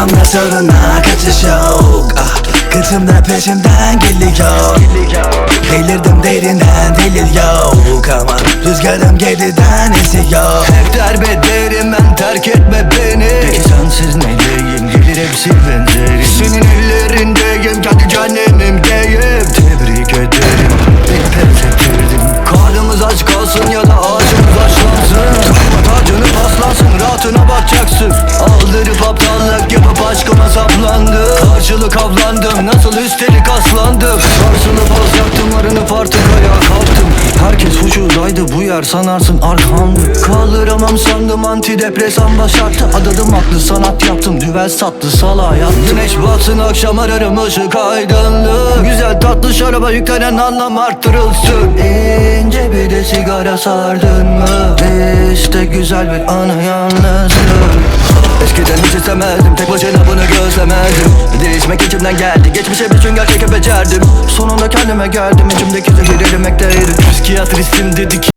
Arkamda soruna kaçış yok. Ah, Kıçımda peşimden geliyor. Delirdim derinden delil yok. Aman rüzgarım geriden esiyor. Hep derbe derinden terk etme beni. Peki sensiz neyleyim gelir hepsi benzerim Senin ellerindeyim kendi cehennemimdeyim Tebrik ederim. Bir pes ettirdim Karnımız aç kalsın ya da aşkıma saplandım Karşılık avlandım. Nasıl üstelik aslandım. Sarsılıp az yaktım arını partikaya kalktım. Herkes huşudaydı bu yer sanarsın arkamdı Kaldıramam sandım antidepresan başarttı Adadım aklı sanat yaptım düvel sattı sala yattım. Güneş batsın akşam ararım ışık aydınlık Güzel tatlı şaraba yüklenen anlam arttırılsın. İnce bir de sigara sardın mı? İşte güzel bir anı yalnızlık İstemezdim Tek başına bunu gözlemezdim Değişmek içimden geldi. Geçmişe bütün gerçeği becerdim. Sonunda kendime geldim. İçimdeki zehir erimekteydi Psikiyatristim dedi ki